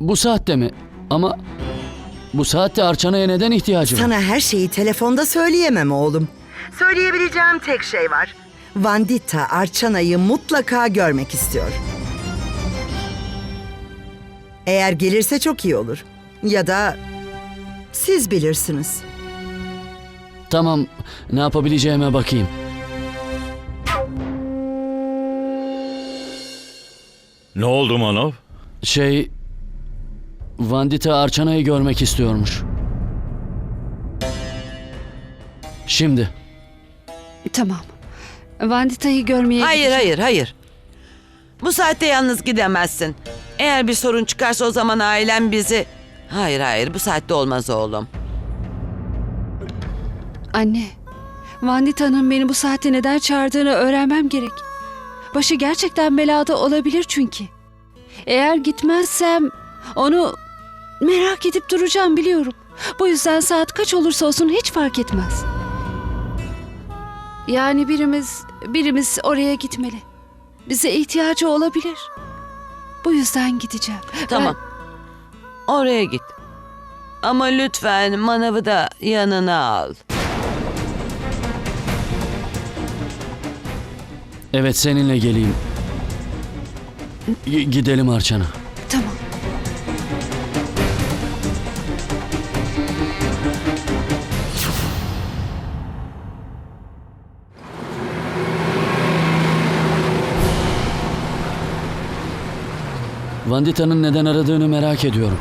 Bu saatte mi? Ama bu saatte Arçana'ya neden ihtiyacım var? Sana her şeyi telefonda söyleyemem oğlum. Söyleyebileceğim tek şey var. Vandita Arçana'yı mutlaka görmek istiyor. Eğer gelirse çok iyi olur. Ya da siz bilirsiniz. Tamam, ne yapabileceğime bakayım. Ne oldu Manav? Şey... Vandita Arçana'yı görmek istiyormuş. Şimdi. Tamam. Vandita'yı görmeye Hayır gideceğim. hayır hayır. Bu saatte yalnız gidemezsin. Eğer bir sorun çıkarsa o zaman ailem bizi... Hayır hayır bu saatte olmaz oğlum. Anne, Vandita'nın beni bu saatte neden çağırdığını öğrenmem gerek. Başı gerçekten belada olabilir çünkü. Eğer gitmezsem onu merak edip duracağım biliyorum. Bu yüzden saat kaç olursa olsun hiç fark etmez. Yani birimiz birimiz oraya gitmeli. Bize ihtiyacı olabilir. Bu yüzden gideceğim. Tamam. Oraya git. Ama lütfen manavı da yanına al. Evet seninle geleyim. G- gidelim Arçana. Ben- tamam. Vandita'nın neden aradığını merak ediyorum.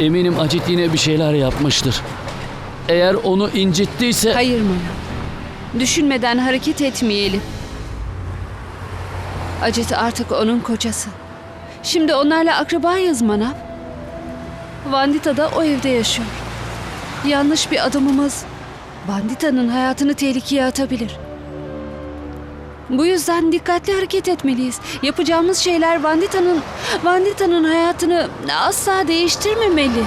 Eminim Acit yine bir şeyler yapmıştır. Eğer onu incittiyse... Hayır Mona. Düşünmeden hareket etmeyelim. Acet artık onun kocası. Şimdi onlarla akrabayız Manav. Vandita da o evde yaşıyor. Yanlış bir adımımız Vandita'nın hayatını tehlikeye atabilir. Bu yüzden dikkatli hareket etmeliyiz. Yapacağımız şeyler Vandita'nın Vandita'nın hayatını asla değiştirmemeli.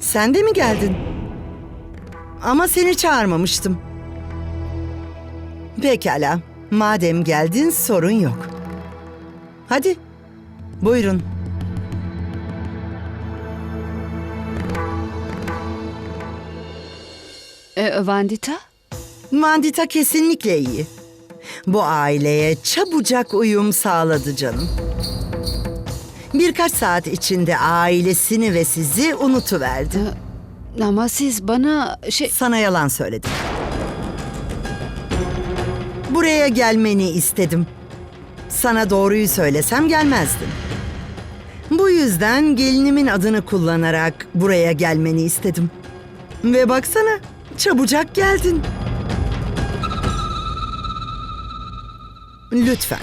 Sen de mi geldin? Ama seni çağırmamıştım. Pekala. Madem geldin sorun yok. Hadi. Buyurun. Ee, Vandita? Mandita kesinlikle iyi. Bu aileye çabucak uyum sağladı canım. Birkaç saat içinde ailesini ve sizi unutuverdi. Ama siz bana şey... Sana yalan söyledim. Buraya gelmeni istedim. Sana doğruyu söylesem gelmezdin. Bu yüzden gelinimin adını kullanarak buraya gelmeni istedim. Ve baksana, çabucak geldin. Lütfen.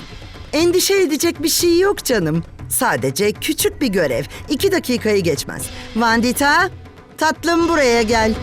Endişe edecek bir şey yok canım. Sadece küçük bir görev. İki dakikayı geçmez. Vandita, tatlım buraya gel.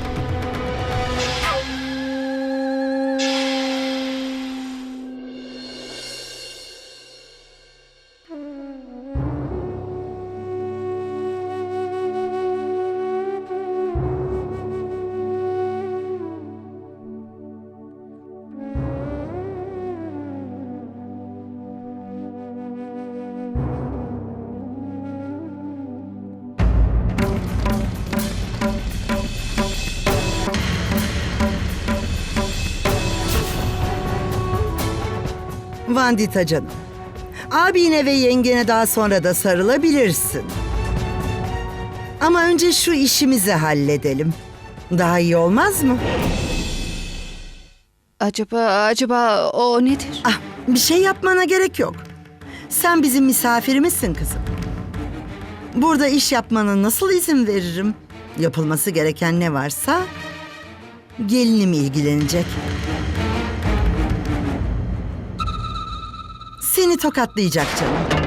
Vandita canım. Abine ve yengene daha sonra da sarılabilirsin. Ama önce şu işimizi halledelim. Daha iyi olmaz mı? Acaba, acaba o nedir? Ah, bir şey yapmana gerek yok. Sen bizim misafirimizsin kızım. Burada iş yapmana nasıl izin veririm? Yapılması gereken ne varsa gelinim ilgilenecek. Seni tokatlayacak canım.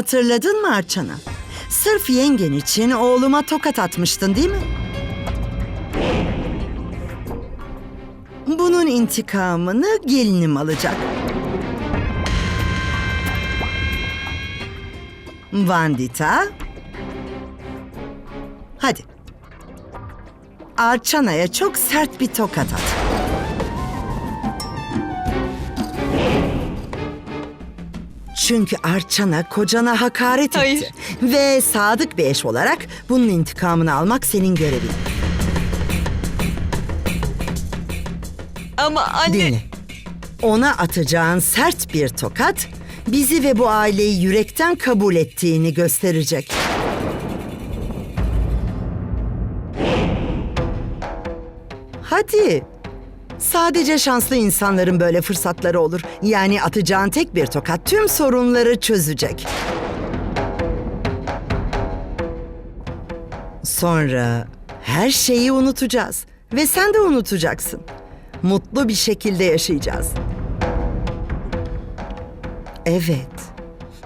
Hatırladın mı Arçana? Sırf yengen için oğluma tokat atmıştın değil mi? Bunun intikamını gelinim alacak. Vandita. Hadi. Arçana'ya çok sert bir tokat at. Çünkü Arçana kocana hakaret Hayır. etti. Ve sadık bir eş olarak bunun intikamını almak senin görevin. Ama anne... Dinle. Ona atacağın sert bir tokat bizi ve bu aileyi yürekten kabul ettiğini gösterecek. Hadi. Sadece şanslı insanların böyle fırsatları olur. Yani atacağın tek bir tokat tüm sorunları çözecek. Sonra her şeyi unutacağız ve sen de unutacaksın. Mutlu bir şekilde yaşayacağız. Evet.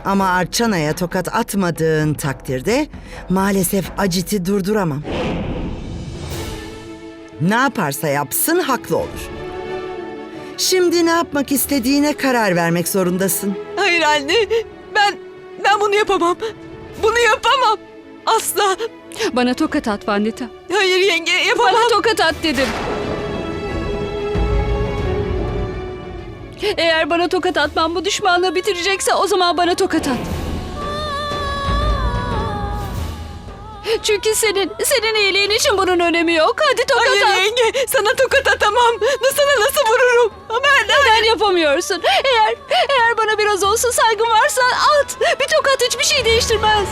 Ama Arçana'ya tokat atmadığın takdirde maalesef Acit'i durduramam. Ne yaparsa yapsın haklı olur. Şimdi ne yapmak istediğine karar vermek zorundasın. Hayır anne. Ben... Ben bunu yapamam. Bunu yapamam. Asla. Bana tokat at Vandita. Hayır yenge yapamam. Bana tokat at dedim. Eğer bana tokat atmam bu düşmanlığı bitirecekse o zaman bana tokat at. Çünkü senin, senin iyiliğin için bunun önemi yok. Hadi tokat Hayır at. yenge. Sana tokat atamam. Sana nasıl vururum? Ama Neden yapamıyorsun? Eğer, eğer bana biraz olsun saygın varsa at. Bir tokat hiçbir şey değiştirmez.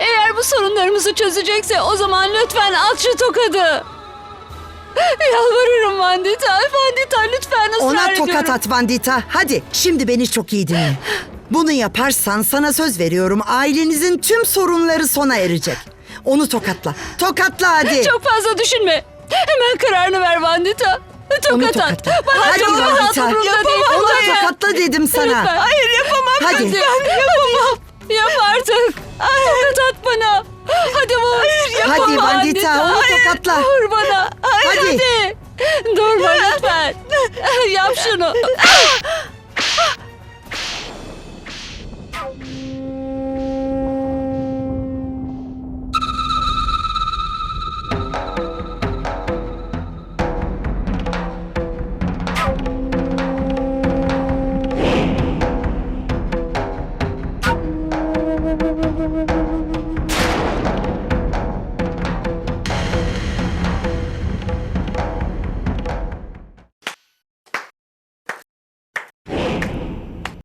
Eğer bu sorunlarımızı çözecekse o zaman lütfen at şu tokadı. Yalvarırım Vandita. Vandita lütfen ısrar Ona ediyorum. tokat at Vandita. Hadi şimdi beni çok iyi dinle. Bunu yaparsan sana söz veriyorum ailenizin tüm sorunları sona erecek. Onu tokatla. Tokatla hadi. Çok fazla düşünme. Hemen kararını ver Vandita. Tokat Onu at. tokatla. Bana Hadi tokat at Vandita. umurumda değil. Onu Hayır. tokatla dedim sana. Lütfen. Hayır yapamam. Hadi. Lütfen yapamam. Yap artık. Tokat at bana. Hadi vur. Hayır Hadi Vandita onu tokatla. Vur bana. Hadi. Hadi. Durma lütfen. Yap şunu.